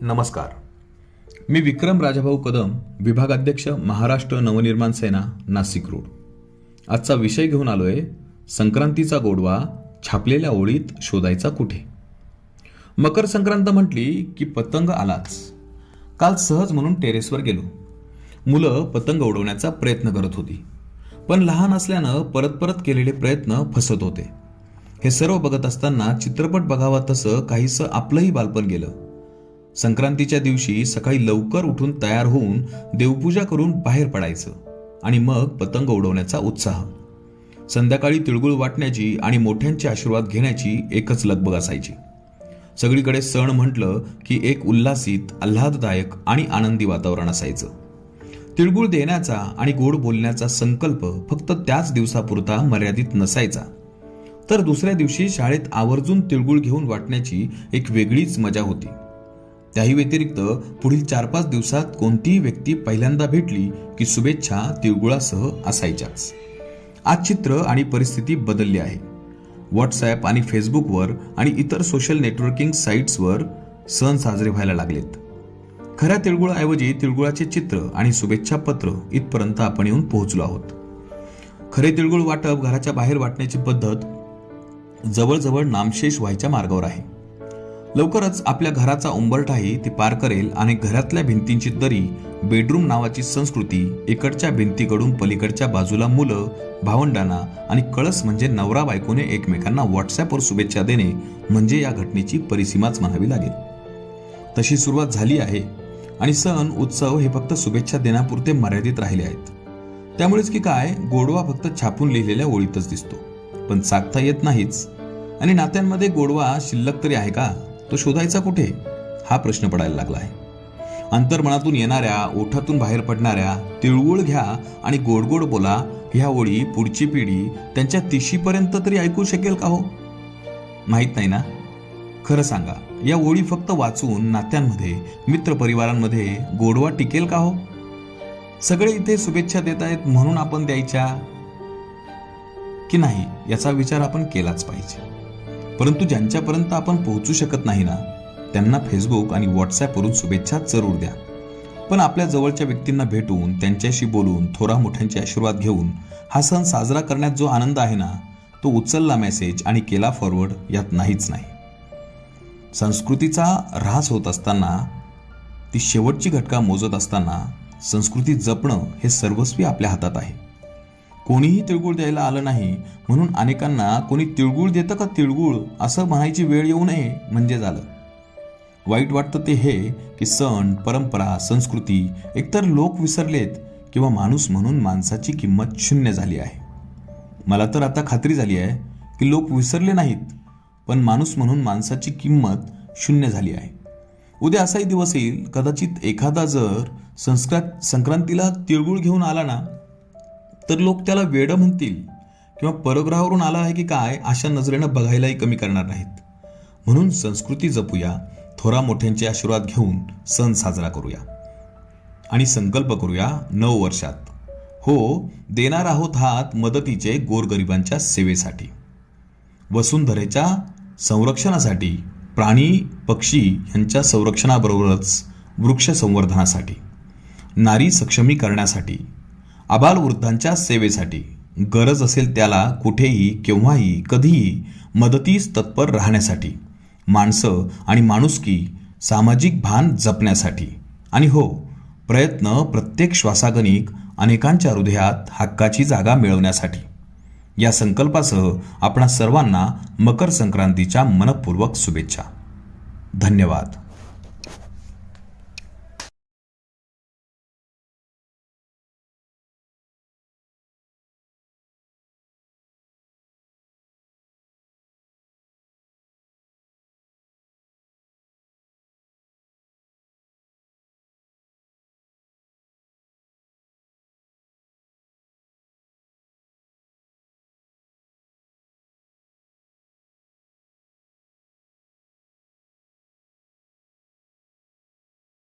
नमस्कार. मी विक्रम राजाभाऊ कदम विभागाध्यक्ष महाराष्ट्र नवनिर्माण सेना नाशिक रोड. आजचा विषय घेऊन आलोय संक्रांतीचा गोडवा छापलेल्या ओळीत शोधायचा कुठे? मकर संक्रांत म्हटली की पतंग आलाच. काल सहज म्हणून टेरेसवर गेलो. मुलं पतंग उडवण्याचा प्रयत्न करत होती. पण लहान असल्यानं परत परत केलेले प्रयत्न फसत होते. हे सर्व बघत असताना चित्रपट बघावा तसं काहीसं आपलंही बालपण गेलं. संक्रांतीच्या दिवशी सकाळी लवकर उठून तयार होऊन देवपूजा करून बाहेर पडायचं आणि मग पतंग उडवण्याचा उत्साह. संध्याकाळी तिळगुळ वाटण्याची आणि मोठ्यांचे आशीर्वाद घेण्याची एकच लगबग असायची. सगळीकडे सण म्हटलं की एक उल्हासित आल्हाददायक आणि आनंदी वातावरण असायचं. तिळगुळ देण्याचा आणि गोड बोलण्याचा संकल्प फक्त त्याच दिवसापुरता मर्यादित नसायचा. तर दुसऱ्या दिवशी शाळेत आवर्जून तिळगुळ घेऊन वाटण्याची एक वेगळीच मजा होती. त्याही व्यतिरिक्त पुढील चार पाच दिवसात कोणतीही व्यक्ती पहिल्यांदा भेटली की शुभेच्छा तिळगुळासह असायच्याच. आज चित्र आणि परिस्थिती बदलली आहे. व्हॉट्सॲप आणि फेसबुकवर आणि इतर सोशल नेटवर्किंग साईट्सवर सण साजरे व्हायला लागलेत. खऱ्या तिळगुळाऐवजी तिळगुळाचे चित्र आणि शुभेच्छा पत्र इथपर्यंत आपण येऊन पोहोचलो आहोत. खरे तिळगुळ वाटप घराच्या बाहेर वाटण्याची पद्धत जवळजवळ नामशेष व्हायच्या मार्गावर आहे. लवकरच आपल्या घराचा उंबरठाही ती पार करेल आणि घरातल्या भिंतींची दरी बेडरूम नावाची संस्कृती इकडच्या भिंतीकडून पलीकडच्या बाजूला मुलं भावंडांना आणि कळस म्हणजे नवरा बायकोने एकमेकांना व्हॉट्सॲपवर शुभेच्छा देणे म्हणजे या घटनेची परिसीमाच म्हणावी लागेल. तशी सुरुवात झाली आहे आणि सण उत्सव हे फक्त शुभेच्छा देण्यापुरते मर्यादित राहिले आहेत. त्यामुळेच की काय गोडवा फक्त छापून लिहिलेल्या ओळीतच दिसतो. पण साधता येत नाहीच. आणि नात्यांमध्ये गोडवा शिल्लक तरी आहे का? तो शोधायचा कुठे? हा प्रश्न पडायला लागला आहे. अंतर्मनातून येणाऱ्या ओठातून बाहेर पडणाऱ्या तिळगुळ घ्या आणि गोड गोड बोला ह्या ओळी पुढची पिढी त्यांच्या तिशीपर्यंत तरी ऐकू शकेल का हो? माहीत नाही ना? खरं सांगा या ओळी फक्त वाचून नात्यांमध्ये मित्रपरिवारांमध्ये गोडवा टिकेल का हो? सगळे इथे शुभेच्छा देत आहेत म्हणून आपण द्यायच्या की नाही याचा विचार आपण केलाच पाहिजे. परंतु ज्यांच्यापर्यंत आपण पोहोचू शकत नाही ना त्यांना फेसबुक आणि व्हॉट्सॲपवरून शुभेच्छा जरूर द्या. पण आपल्या जवळच्या व्यक्तींना भेटून त्यांच्याशी बोलून थोरा मोठ्यांचे आशीर्वाद घेऊन हा सण साजरा करण्यात जो आनंद आहे ना तो उचलला मेसेज आणि केला फॉरवर्ड यात नाहीच नाही. संस्कृतीचा ऱ्हास होत असताना ती शेवटची घटका मोजत असताना संस्कृती जपणं हे सर्वस्वी आपल्या हातात आहे. कोणीही तिळगुळ द्यायला आलं नाही म्हणून अनेकांना कोणी तिळगुळ देतं का तिळगुळ? असं म्हणायची वेळ येऊ नये म्हणजे झालं. वाईट वाटतं ते हे की सण परंपरा संस्कृती एकतर लोक विसरलेत किंवा माणूस म्हणून माणसाची किंमत शून्य झाली आहे. मला तर आता खात्री झाली आहे की लोक विसरले नाहीत पण माणूस म्हणून माणसाची किंमत शून्य झाली आहे. उद्या असाही दिवस येईल कदाचित एखादा जर संस्कार संक्रांतीला तिळगुळ घेऊन आला ना तर लोक त्याला वेडं म्हणतील किंवा परग्रहावरून आला आहे की काय अशा नजरेनं बघायलाही कमी करणार नाहीत. म्हणून संस्कृती जपूया थोरा मोठ्यांचे आशीर्वाद घेऊन सण साजरा करूया. आणि संकल्प करूया नऊ वर्षात. हो देणार आहोत हात मदतीचे गोरगरिबांच्या सेवेसाठी. वसुंधरेच्या संरक्षणासाठी प्राणी पक्षी यांच्या संरक्षणाबरोबरच वृक्ष संवर्धनासाठी नारी सक्षमीकरणासाठी आबालवृद्धांच्या सेवेसाठी. गरज असेल त्याला कुठेही केव्हाही कधीही मदतीस तत्पर राहण्यासाठी. माणसं आणि माणुसकी सामाजिक भान जपण्यासाठी. आणि हो प्रयत्न प्रत्येक श्वासागणिक अनेकांच्या हृदयात हक्काची जागा मिळवण्यासाठी. या संकल्पासह आपणा सर्वांना मकर संक्रांतीच्या मनपूर्वक शुभेच्छा. धन्यवाद.